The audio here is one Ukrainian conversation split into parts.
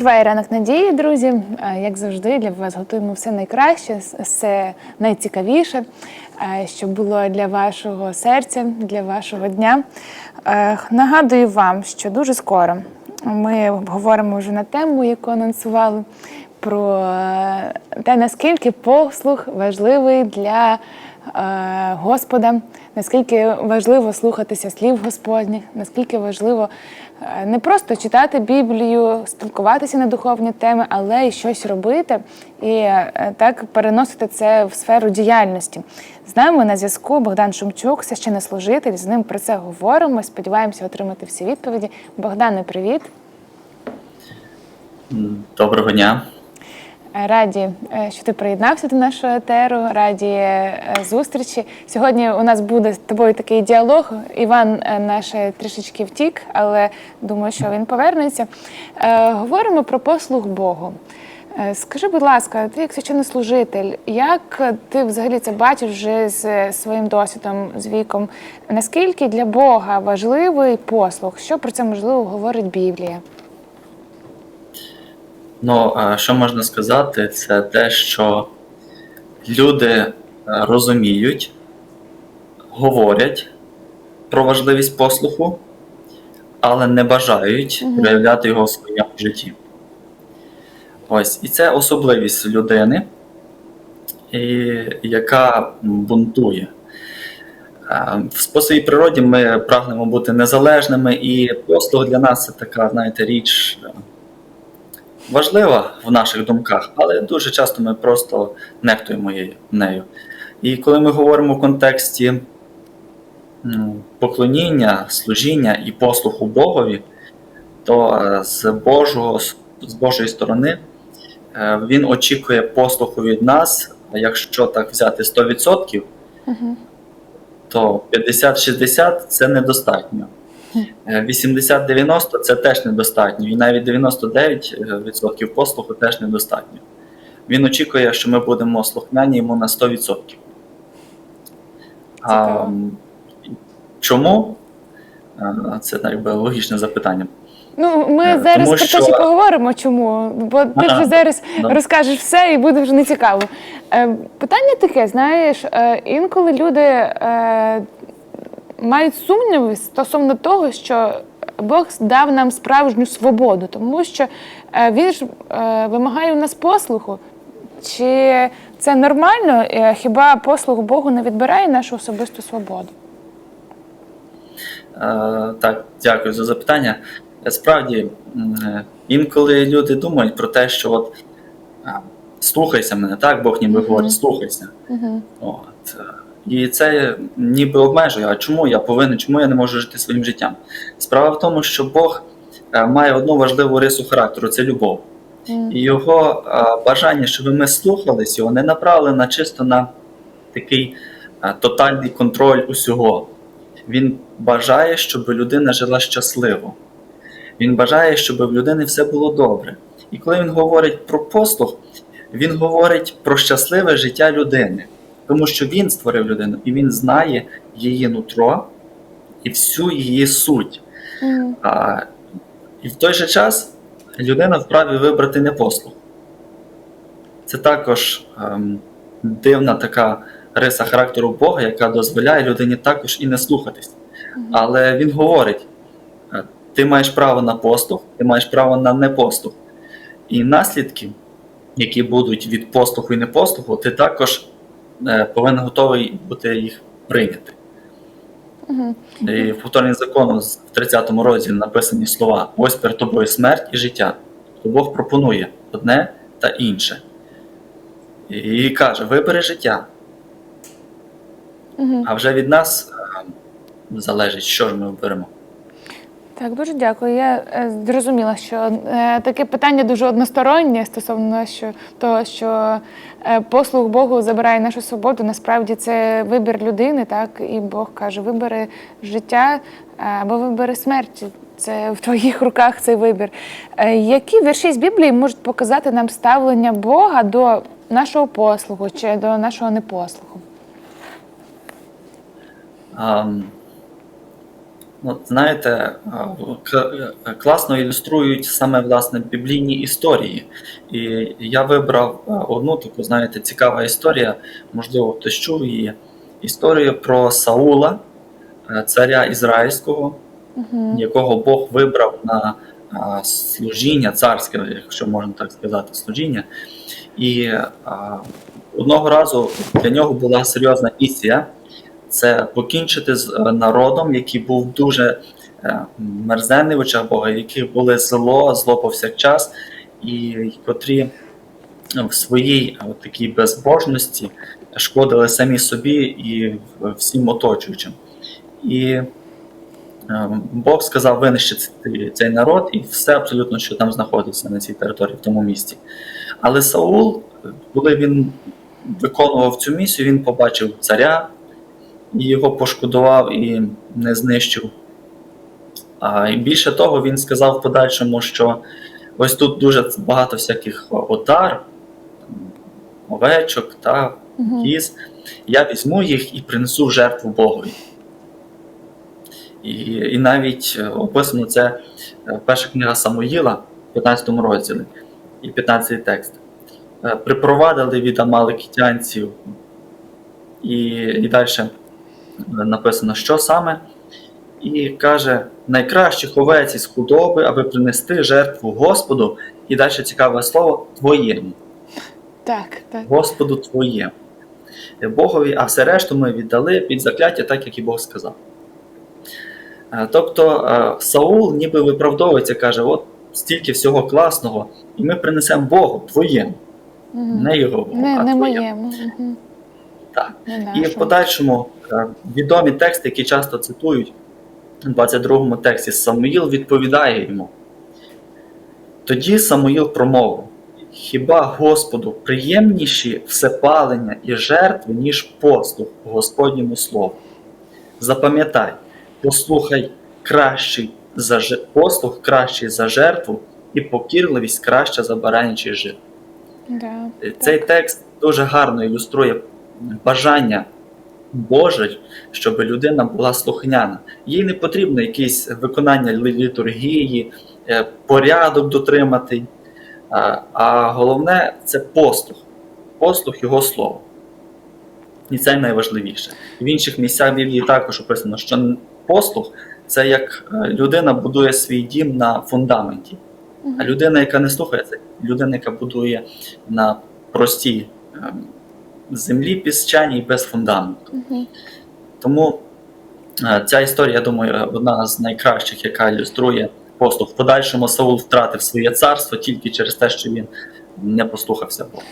Триває ранок надії, друзі. Е, Як завжди, для вас готуємо все найкраще, все найцікавіше, е, що було для вашого серця, для вашого дня. Е, Нагадую вам, що дуже скоро ми говоримо вже на тему, яку анонсували, про те, наскільки послух важливий для Господа, наскільки важливо слухатися слів Господніх, наскільки важливо е, не просто читати Біблію, спілкуватися на духовні теми, але й щось робити і е, так переносити це в сферу діяльності. З нами на зв'язку Богдан Шумчук, священнослужитель. З ним про це говоримо. Сподіваємося отримати всі відповіді. Богдане, привіт. Доброго дня. Раді, е, що ти приєднався до нашого етеру, раді е, зустрічі. Сьогодні у нас буде з тобою такий діалог. Іван е, наш трішечки втік, але думаю, що він повернеться. Говоримо про послуг Богу. Скажи, будь ласка, ти як священнослужитель, як ти взагалі це бачиш вже з своїм досвідом, з віком? Наскільки для Бога важливий послуг? Що про це можливо говорить Біблія? Ну, що можна сказати, це те, що люди е, розуміють, говорять про важливість послуху, але не бажають Мгм. проявляти його в своєму житті. Ось, і це особливість людини, і, яка бунтує. Е, В своїй природі ми прагнемо бути незалежними, і послуг для нас це така, знаєте, річ е, важлива в наших думках, але дуже часто ми просто нехтуємо нею. І коли ми говоримо в контексті поклоніння, служіння і послуху Богові, то е, з Божого, з Божої сторони е, він очікує послуху від нас. Якщо так взяти 100%, Угу. то 50-60 це недостатньо. Е, 80-90 це теж недостатньо. І навіть 99% послуху теж недостатньо. Він очікує, що ми будемо слухняні йому на 100%. А, чому? Це так би логічне запитання. Ну, ми Е, зараз тому про що- те, що поговоримо, чому. Бо ти Ага, вже зараз да. розкажеш все і буде вже нецікаво. Е, питання таке: знаєш, е, інколи люди е, мають сумніви стосовно того, що Бог дав нам справжню свободу, тому що е, він ж е, вимагає у нас послуху. Чи це нормально? Е, Хіба послуг Богу не відбирає нашу особисту свободу? Так, дякую за запитання. Справді, інколи люди думають про те, що от слухайся мене, так, Бог ніби говорить, слухайся. От. І це ніби обмежує. А чому я повинен, чому я не можу жити своїм життям? Справа в тому, що Бог е, має одну важливу рису характеру це любов. І його е, бажання, щоб ми слухались його, не направлено чисто на такий е, тотальний контроль усього. Він бажає, щоб людина жила щасливо. Він бажає, щоб в людини все було добре. І коли він говорить про послух, він говорить про щасливе життя людини, тому що він створив людину і він знає її нутро і всю її суть. А, і в той же час людина вправі вибрати не послух. Це також ем, дивна така риса характеру Бога, яка дозволяє людині також і не слухатись. Але він говорить: е, ти маєш право на послух, ти маєш право на непослух. І наслідки, які будуть від послуху і непослуху, ти також повинен готовий бути їх прийняти. Угу. І в повторенні закону в 30 розділі написані слова: ось перед тобою смерть і життя. Тобто Бог пропонує одне та інше. І каже: вибери життя. Угу. А вже від нас е, залежить, що ж ми оберемо. Так, дуже дякую. Я е, зрозуміла, що е, таке питання дуже одностороннє стосовно того, що е, послуг Богу забирає нашу свободу. Насправді це вибір людини, так і Бог каже: вибери життя або вибери смерть. Це в твоїх руках цей вибір. Які вірші з Біблії можуть показати нам ставлення Бога до нашого послугу чи до нашого непослуху? Ам, Ну, знаєте, к- е, класно ілюструють саме власне біблійні історії. І я вибрав одну таку, знаєте, цікава історія, можливо, хтось чув її. Історію про Саула, е, царя ізраїльського, Угу. якого Бог вибрав на служіння царське, якщо можна так сказати, служіння. І одного разу для нього була серйозна місія це покінчити з е, народом, який був дуже е, мерзенний в очах Бога, які були зло, зло повсякчас, і котрі в своїй е, от такій безбожності шкодили самі собі і всім оточуючим. І Бог сказав винищити цей народ і все абсолютно, що там знаходиться на цій території, в тому місті. Але Саул, коли він виконував цю місію, він побачив царя, і його пошкодував і не знищив. А і більше того, він сказав в подальшому, що ось тут дуже багато всяких отар, овечок та Угу. кіз. Я візьму їх і принесу в жертву Богові. І, і навіть е, описано це е, перша книга Самуїла в 15 розділі і 15 текст. Е, Припровадили від амаликитянців, і, і далі написано, що саме. І каже: найкращих овець із худоби, аби принести жертву Господу, і далі цікаве слово твоєму. Так, так. Господу твоєму. Богові, а все решту ми віддали під закляття, так як і Бог сказав. Е, Тобто е, Саул ніби виправдовується, каже: от стільки всього класного, і ми принесемо Богу твоєму, Угу. не його Богу, Не, а не твоєму. моєму. Угу. Так. Не І в подальшому е, відомі тексти, які часто цитують у 22 тексті, Самуїл відповідає йому. Тоді Самуїл промовив: Хіба Господу приємніші всепалення і жертви, ніж послух Господньому Слову? Запам'ятай, послухай кращий за же- послух кращий за жертву, і покірливість краща за баранячий жир. Да. Цей текст дуже гарно ілюструє бажання Боже, щоб людина була слухняна. Їй не потрібно якесь виконання літургії, е, порядок дотримати. А, а головне це послух, послух Його слова. І це найважливіше. В інших місцях Біблії також описано, що послух це як е, людина будує свій дім на фундаменті. А людина, яка не слухає, це людина, яка будує на простій ем, землі піщаній без фундаменту. Угу. Тому е, ця історія, я думаю, одна з найкращих, яка ілюструє послух. В подальшому Саул втратив своє царство тільки через те, що він не послухався Бога.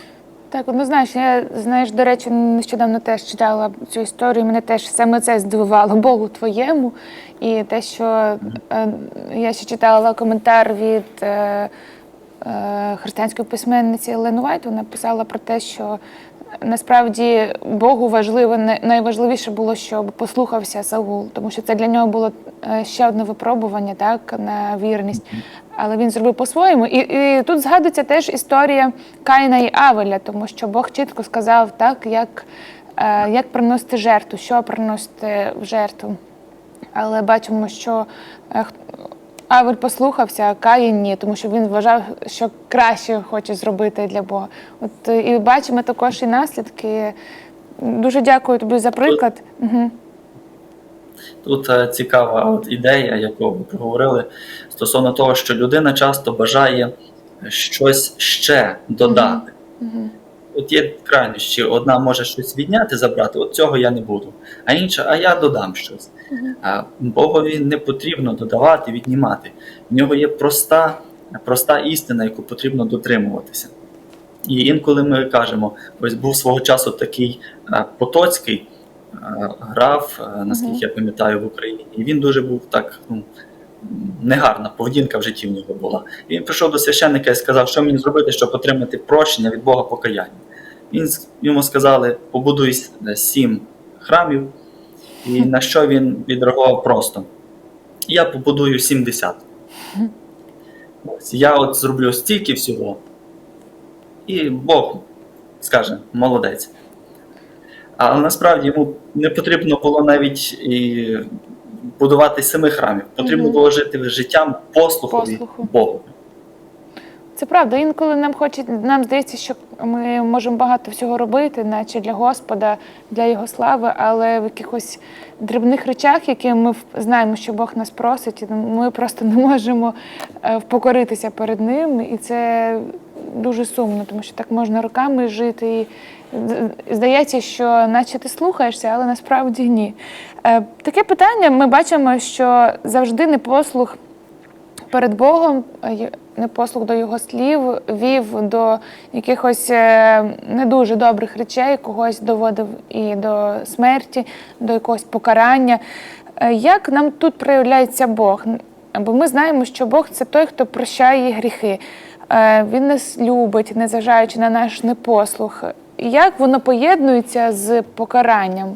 Так, однозначно. Я знаєш, до речі, нещодавно теж читала цю історію. Мене теж саме це здивувало Богу твоєму. І те, що е, я ще читала коментар від е, е, християнської письменниці Елен Уайт. Вона писала про те, що насправді Богу важливо най- найважливіше було, щоб послухався Саул, тому що це для нього було е, ще одне випробування, так на вірність. Але він зробив по-своєму. І, і тут згадується теж історія Каїна і Авеля, тому що Бог чітко сказав, так, як, е, як приносити жертву, що приносити в жертву. Але бачимо, що е, Авель послухався, а Каїн ні, тому що він вважав, що краще хоче зробити для Бога. От е, і бачимо також і наслідки. Дуже дякую тобі за приклад. Угу. Тут е, цікава от ідея, яку ви проговорили, стосовно того, що людина часто бажає щось ще додати. Угу. От є крайнощі, одна може щось відняти, забрати, от цього я не буду, а інша, а я додам щось. А Богові не потрібно додавати, віднімати. В нього є проста, проста істина, яку потрібно дотримуватися. І інколи ми кажемо: ось був свого часу такий Потоцький, грав, е, наскільки я пам'ятаю, в Україні. І він дуже був так. Ну, Негарна поведінка в житті в нього була. І він прийшов до священника і сказав, що мені зробити, щоб отримати прощення від Бога покаяння. Він йому сказали: побудуй сім храмів, і на що він відреагував просто: Я побудую 70. Ось, я от зроблю стільки всього, і Бог скаже, молодець. Але насправді йому не потрібно було навіть і будувати семи храмів. Потрібно було жити життям послухові Послуху. Богу. Це правда. Інколи нам хоче, нам здається, що ми можемо багато всього робити, наче для Господа, для Його слави, але в якихось дрібних речах, які ми знаємо, що Бог нас просить, і ми просто не можемо е, впокоритися перед ним. І це дуже сумно, тому що так можна роками жити. І здається, що наче ти слухаєшся, але насправді ні. Е, Таке питання ми бачимо, що завжди непослух перед Богом, е, непослух до Його слів, вів до якихось е, не дуже добрих речей, когось доводив і до смерті, до якогось покарання. Е, Як нам тут проявляється Бог? Бо ми знаємо, що Бог це той, хто прощає гріхи. Е, Він нас любить, незважаючи на наш непослух. Як воно поєднується з покаранням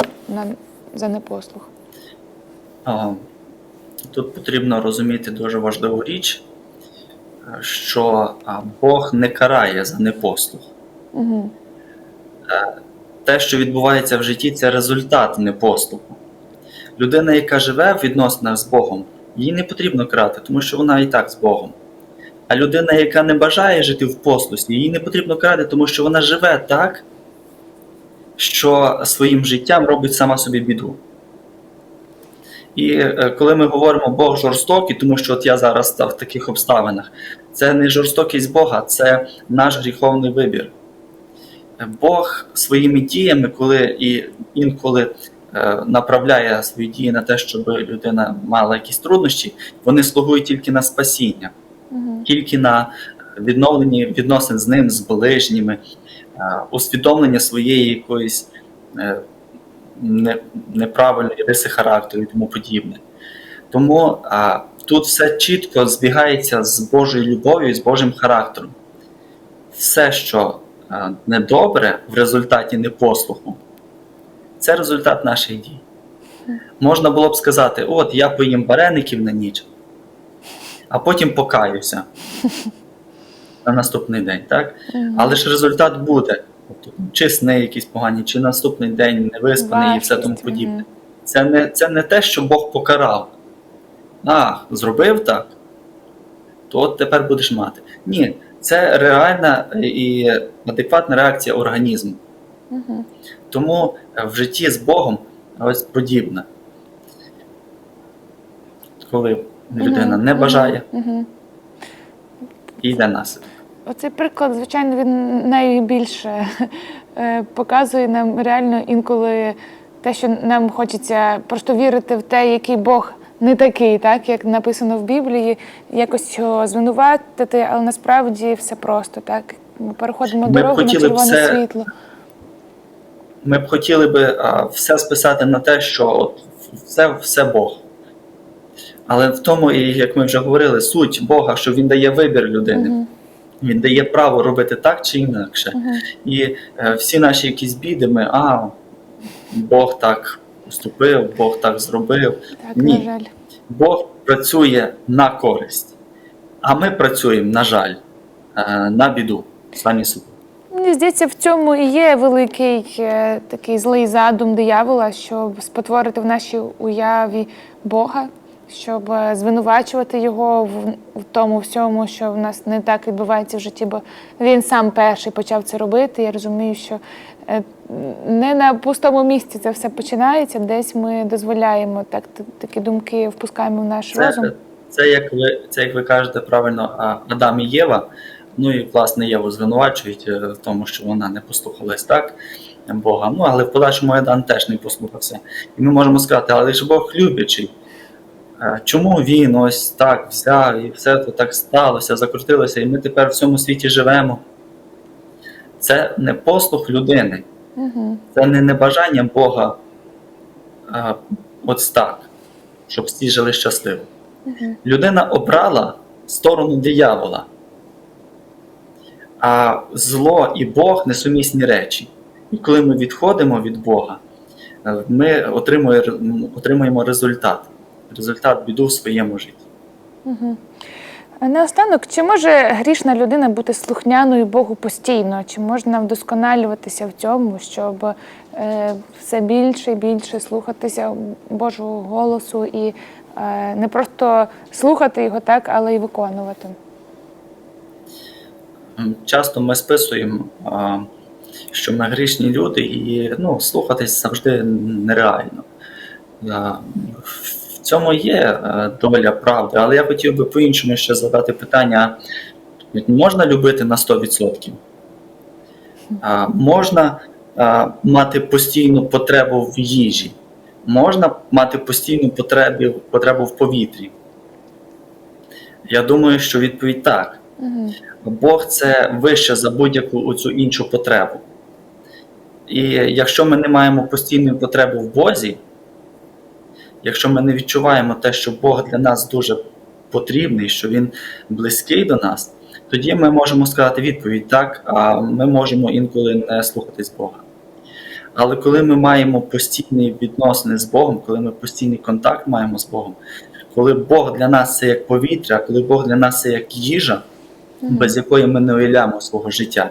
за непослух? Тут потрібно розуміти дуже важливу річ, що Бог не карає за непослух. Угу. Те, що відбувається в житті, це результат непослуху. Людина, яка живе в відносинах з Богом, їй не потрібно карати, тому що вона і так з Богом. А людина, яка не бажає жити в послусі, їй не потрібно карати, тому що вона живе так, що своїм життям робить сама собі біду. І е, коли ми говоримо Бог жорстокий, тому що от я зараз став в таких обставинах, це не жорстокість Бога, це наш гріховний вибір. Е, Бог своїми діями, коли і інколи е, направляє свої дії на те, щоб людина мала якісь труднощі, вони слугують тільки на спасіння, Угу. тільки на відновлення відносин з ним, з ближніми, усвідомлення своєї якоїсь не- неправильної риси характеру і тому подібне. Тому а, тут все чітко збігається з Божою любов'ю і з Божим характером. Все, що а, недобре в результаті непослуху, це результат наших дій. Можна було б сказати: от я поїм вареників на ніч, а потім покаюся на наступний день. Так? Але ж результат буде. Тобто, чи сни якісь погані, чи наступний день невиспаний і все тому подібне. Це не, це не те, що Бог покарав. А, зробив так, то от тепер будеш мати. Ні, це реальна і адекватна реакція організму. Мгм. Тому е, в житті з Богом ось подібне. Коли людина не Мгм, бажає, мгм. і йде наслідок. Оцей приклад, звичайно, він найбільше е, показує нам реально інколи те, що нам хочеться просто вірити в те, який Бог не такий, так як написано в Біблії, якось його звинуватити, але насправді все просто так. Ми переходимо Ми дорогу на червоне це- світло. Ми б хотіли би а, все списати на те, що от все, все Бог. Але в тому, і як ми вже говорили, суть Бога, що Він дає вибір людини. Мгм. Він дає право робити так чи інакше. Мгм. І е, всі наші якісь біди, ми, а, Бог так поступив, Бог так зробив. Так, Ні. на жаль. Бог працює на користь, а ми працюємо, на жаль, е, на біду самі собі. Мені здається, в цьому і є великий е, такий злий задум диявола, щоб спотворити в нашій уяві Бога, щоб е, звинувачувати його в, в тому всьому, що в нас не так відбувається в житті, бо він сам перший почав це робити. Я розумію, що е, не на пустому місці це все починається, десь ми дозволяємо так, такі думки впускаємо в наш розум. Це, це, як ви, це, як ви кажете правильно, Адам і Єва. Ну і власне Єву звинувачують е, в тому, що вона не послухалась так Бога. Ну але в подальшому Адам теж не послухався. І ми можемо сказати, але ж Бог любячий. Чому він ось так взяв і все то так сталося, закрутилося, і ми тепер в цьому світі живемо? Це не послух людини, Угу. це не небажання Бога а, ось так, щоб всі жили щасливо. Угу. Людина обрала сторону диявола. А зло і Бог несумісні речі. І коли ми відходимо від Бога, ми отримує- отримуємо результат. Результат біду в своєму житті. Угу. Наостанок, чи може грішна людина бути слухняною Богу постійно? Чи можна вдосконалюватися в цьому, щоб е, все більше і більше слухатися Божого голосу і е, не просто слухати його так, але й виконувати. Часто ми списуємо, що ми грішні люди, і ну, слухатись завжди нереально. В цьому є е, доля правди, але я хотів би по-іншому ще задати питання: можна любити на 100%? А, Можна а, мати постійну потребу в їжі, можна мати постійну потребу, потребу в повітрі? Я думаю, що відповідь так. Угу. Бог це вище за будь-яку оцю іншу потребу. І якщо ми не маємо постійної потреби в Бозі, якщо ми не відчуваємо те, що Бог для нас дуже потрібний, що Він близький до нас, тоді ми можемо сказати відповідь так, а ми можемо інколи не слухатись Бога. Але коли ми маємо постійні відносини з Богом, коли ми постійний контакт маємо з Богом, коли Бог для нас це як повітря, коли Бог для нас це як їжа, без якої ми не уявляємо свого життя.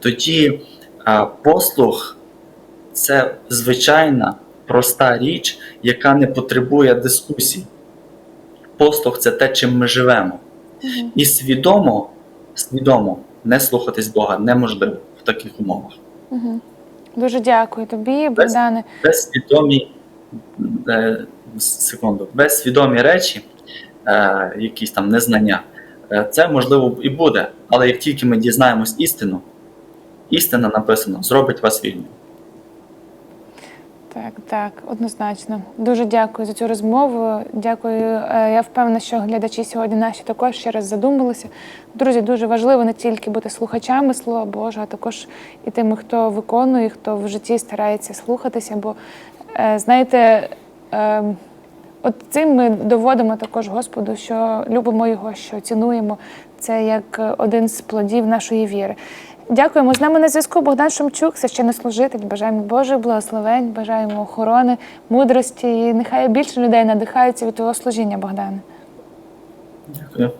Тоді а, послуг це звичайна проста річ, яка не потребує дискусій. Послуг це те, чим ми живемо. Угу. І свідомо, свідомо не слухатись Бога неможливо в таких умовах. Угу. Дуже дякую тобі, Богдане. Безсвідомі, е, секунду, безсвідомі речі, е, якісь там незнання, е, це можливо і буде. Але як тільки ми дізнаємось істину, істина написано, зробить вас вільним. Так, так, однозначно. Дуже дякую за цю розмову. Дякую. Е, Я впевнена, що глядачі сьогодні наші також ще раз задумалися. Друзі, дуже важливо не тільки бути слухачами Слова Божого, а також і тими, хто виконує, хто в житті старається слухатися. Бо е, знаєте, е, от цим ми доводимо також Господу, що любимо його, що цінуємо. Це як один з плодів нашої віри. Дякуємо. З нами на зв'язку Богдан Шумчук, священнослужитель. Бажаємо Божих благословень, бажаємо охорони, мудрості. І нехай більше людей надихаються від твого служіння, Богдане. Дякую.